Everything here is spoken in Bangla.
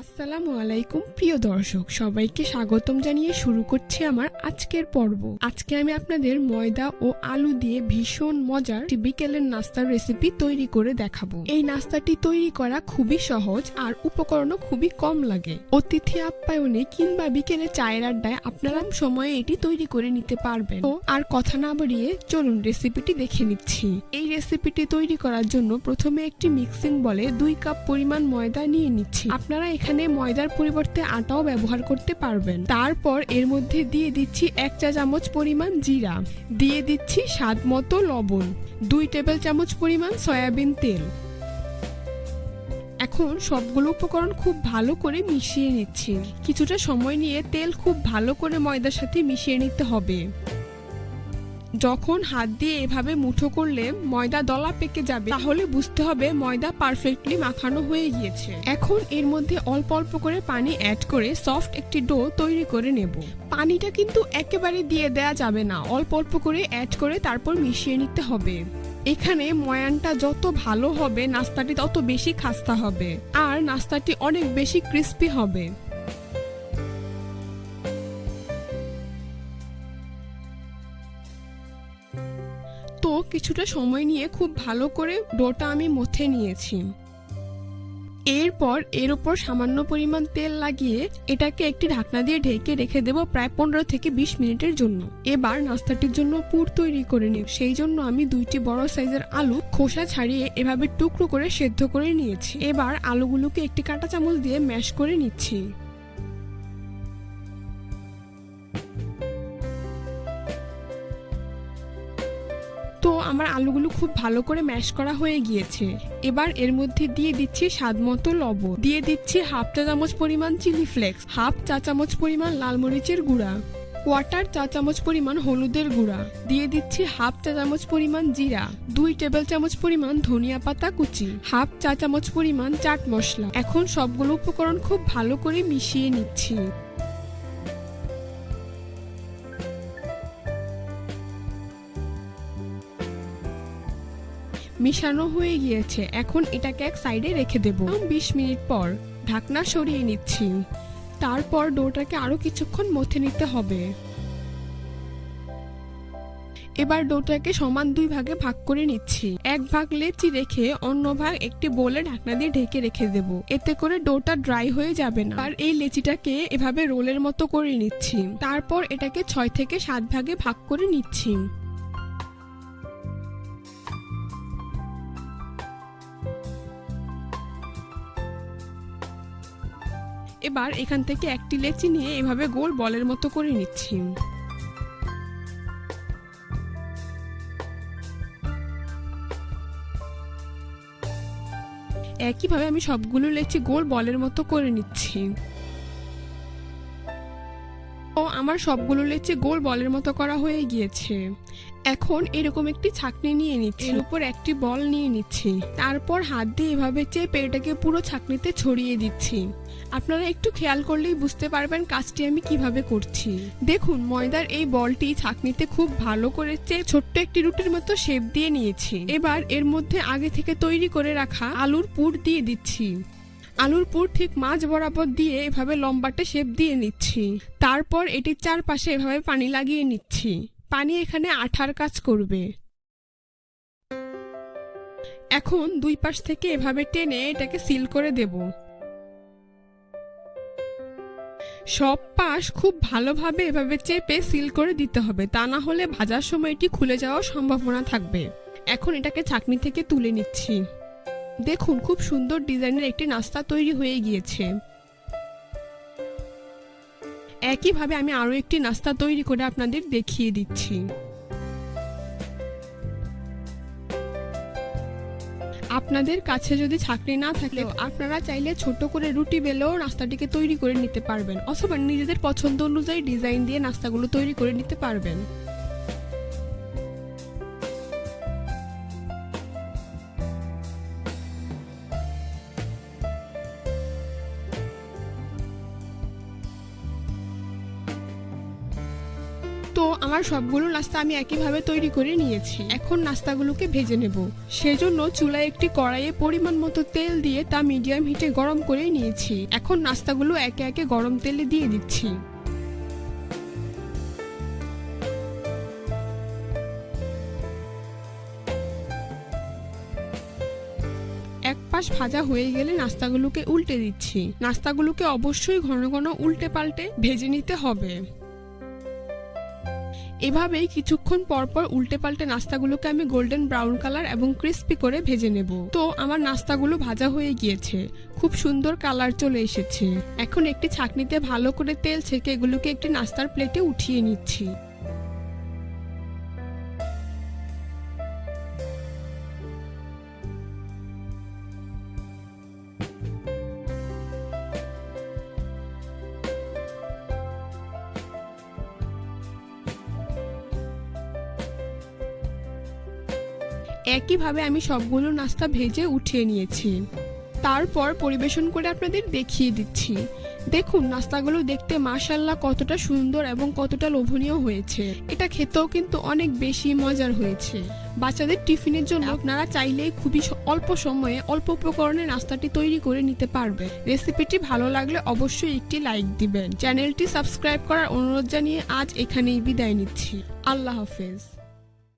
আসসালামু আলাইকুম, প্রিয় দর্শক, সবাইকে স্বাগতম জানিয়ে শুরু করছি আমার আজকের পর্ব। আজকে আমি আপনাদের ময়দা ও আলু দিয়ে ভীষণ মজার বিকেলের নাস্তার রেসিপি তৈরি করে দেখাবো। এই নাস্তাটি তৈরি করা খুবই সহজ আর উপকরণও খুবই কম লাগে। অতিথি আপ্যায়নে কিংবা বিকেলে চায়ের আড্ডায় আপনারা সময়ে এটি তৈরি করে নিতে পারবেন। ও আর কথা না বাড়িয়ে চলুন রেসিপিটি দেখে নিচ্ছি। এই রেসিপিটি তৈরি করার জন্য প্রথমে একটি মিক্সিং বলে দুই কাপ পরিমাণ ময়দা নিয়ে নিচ্ছি। আপনারা ময়দার পরিবর্তে আটাও ব্যবহার করতে পারবেন। তারপর এর মধ্যে দিয়ে দিচ্ছি এক চা চামচ পরিমাণ জিরা। দিয়ে দিচ্ছি স্বাদ মতো লবণ। দুই টেবিল চামচ পরিমাণ সয়াবিন তেল। এখন সবগুলো উপকরণ খুব ভালো করে মিশিয়ে নিচ্ছি। কিছুটা সময় নিয়ে তেল খুব ভালো করে ময়দার সাথে মিশিয়ে নিতে হবে। যখন হাত দিয়ে এভাবে মুঠো করলে ময়দা দলা পেকে যাবে, তাহলে বুঝতে হবে ময়দা পারফেক্টলি মাখানো হয়ে গিয়েছে। এখন এর মধ্যে অল্প অল্প করে পানি অ্যাড করে সফট একটি ডো তৈরি করে নেব। পানিটা কিন্তু একেবারে দিয়ে দেয়া যাবে না, অল্প অল্প করে অ্যাড করে তারপর মিশিয়ে নিতে হবে। এখানে ময়ানটা যত ভালো হবে, নাস্তাটি তত বেশি খাস্তা হবে, আর নাস্তাটি অনেক বেশি ক্রিস্পি হবে। কিছুটা সময় নিয়ে খুব ভালো করে ডোটা আমি মথে নিয়েছি। এরপর এর উপর সামান্য পরিমাণ তেল লাগিয়ে এটাকে একটি ঢাকনা দিয়ে ঢেকে রেখে দেব প্রায় পনেরো থেকে বিশ মিনিটের জন্য। এবার নাস্তাটির জন্য পুর তৈরি করে নেব। সেই জন্য আমি দুইটি বড় সাইজের আলু খোসা ছাড়িয়ে এভাবে টুকরো করে সেদ্ধ করে নিয়েছি। এবার আলুগুলোকে একটি কাঁটা চামচ দিয়ে ম্যাশ করে নিচ্ছি। আমার আলুগুলো খুব ভালো করে ম্যাশ করা হয়ে গিয়েছে। এবার এর মধ্যে দিয়ে দিচ্ছি স্বাদ মতো লবণ। দিয়ে দিচ্ছি হাফ চা চামচ পরিমাণ চিলি ফ্লেক্স, হাফ চা চামচ পরিমাণ লাল মরিচের গুঁড়া, কোয়ার্টার চা চামচ পরিমাণ হলুদের গুঁড়া, দিয়ে দিচ্ছি হাফ চা চামচ পরিমাণ জিরা, দুই টেবিল চামচ পরিমাণ ধনিয়া পাতা কুচি, হাফ চা চামচ পরিমাণ চাট মশলা। এখন সবগুলো উপকরণ খুব ভালো করে মিশিয়ে নিচ্ছি। মিশানো হয়ে গিয়েছে। এখন এটাকে এক সাইডে রেখে দেব। বিশ মিনিট পর ঢাকনা সরিয়ে নিচ্ছি। তারপর ডোটাকে আরও কিছুক্ষণ মথে নিতে হবে। এবার ডোটাকে সমান দুই ভাগে ভাগ করে নিচ্ছি। এক ভাগ লেচি রেখে অন্য ভাগ একটি বোলে ঢাকনা দিয়ে ঢেকে রেখে দেব। এতে করে ডোটা ড্রাই হয়ে যাবে না। আর এই লেচিটাকে এভাবে রোলের মতো করে নিচ্ছি। তারপর এটাকে ছয় থেকে সাত ভাগে ভাগ করে নিচ্ছি। এবার এখান থেকে একটি লেচি নিয়ে এভাবে গোল বলের মতো করে নিচ্ছি। একইভাবে আমি সবগুলো লেচি গোল বলের মতো করে নিচ্ছি। ও আমার সবগুলো লেচি গোল বলের মতো করা হয়ে গিয়েছে। এখন এরকম একটি ছাকনি নিয়ে নিচ্ছি। উপর একটি বল নিয়ে নিচ্ছি। তারপর হাত দিয়ে এভাবে চেপে এটাকে পুরো ছাকনিতে ছড়িয়ে দিচ্ছি। আপনারা একটু খেয়াল করলেই বুঝতে পারবেন কাজটি আমি কীভাবে করছি। দেখুন, ময়দার এই বলটি ছাকনিতে খুব ভালো করে চেয়ে ছোট্ট একটি রুটির মতো শেপ দিয়ে নিয়েছি। এবার এর মধ্যে আগে থেকে তৈরি করে রাখা আলুর পুর দিয়ে দিচ্ছি। আলুর পুর ঠিক মাছ বরাবর দিয়ে এভাবে লম্বাটে শেপ দিয়ে নিচ্ছি। তারপর এটির চারপাশে এভাবে পানি লাগিয়ে নিচ্ছি। পানি এখানে আঠার কাজ করবে। এখন দুই পাশ থেকে এভাবে টেনে এটাকে সিল করে দেব। সব পাশ খুব ভালোভাবে এভাবে চেপে সিল করে দিতে হবে। তা না হলে ভাজার সময় এটি খুলে যাওয়ার সম্ভাবনা থাকবে। এখন এটাকে চাকনি থেকে তুলে নিচ্ছি। দেখুন, খুব সুন্দর ডিজাইনের একটি নাস্তা তৈরি হয়ে গিয়েছে। একইভাবে আমি আরও একটি নাস্তা তৈরি করে আপনাদের দেখিয়ে দিচ্ছি। আপনাদের কাছে যদি ছাকরি না থাকে আপনারা চাইলে ছোট করে রুটি বেলেও নাস্তাটিকে তৈরি করে নিতে পারবেন, অথবা নিজেদের পছন্দ অনুযায়ী ডিজাইন দিয়ে নাস্তাগুলো তৈরি করে নিতে পারবেন। তো আমার সবগুলো নাস্তা আমি একইভাবে তৈরি করে নিয়েছি। এখন নাস্তাগুলোকে ভেজে নেব। সেজন্য চুলায় একটি কড়াইয়ে পরিমাণ মতো তেল দিয়ে তা মিডিয়াম হিটে গরম করে নিয়েছি। এখন নাস্তাগুলো একে একে গরম তেলে দিয়ে দিচ্ছি। এক পাশ ভাজা হয়ে গেলে নাস্তাগুলোকে উল্টে দিচ্ছি। নাস্তাগুলোকে অবশ্যই ঘন ঘন উল্টে পাল্টে ভেজে নিতে হবে। এভাবেই কিছুক্ষণ পরপর পর উল্টে পাল্টে নাস্তাগুলোকে আমি গোল্ডেন ব্রাউন কালার এবং ক্রিস্পি করে ভেজে নেব। তো, আমার নাস্তাগুলো ভাজা হয়ে গিয়েছে। খুব সুন্দর কালার চলে এসেছে। এখন একটি ছাকনিতে ভালো করে তেল ছেঁকে এগুলোকে একটি নাস্তার প্লেটে উঠিয়ে নিচ্ছি। একইভাবে আমি সবগুলো নাস্তা ভেজে উঠিয়ে নিয়েছি। তারপর পরিবেশন করে আপনাদের দেখিয়ে দিচ্ছি। দেখুন, নাস্তাগুলো দেখতে মাশাল্লাহ কতটা সুন্দর এবং কতটা লোভনীয় হয়েছে। এটা খেতেও কিন্তু অনেক বেশি মজার হয়েছে। বাচ্চাদের টিফিনের জন্য আপনারা চাইলেই খুবই অল্প সময়ে অল্প উপকরণে নাস্তাটি তৈরি করে নিতে পারবে রেসিপিটি ভালো লাগলে অবশ্যই একটি লাইক দিবেন। চ্যানেলটি সাবস্ক্রাইব করার অনুরোধ জানিয়ে আজ এখানেই বিদায় নিচ্ছি। আল্লাহ হাফেজ।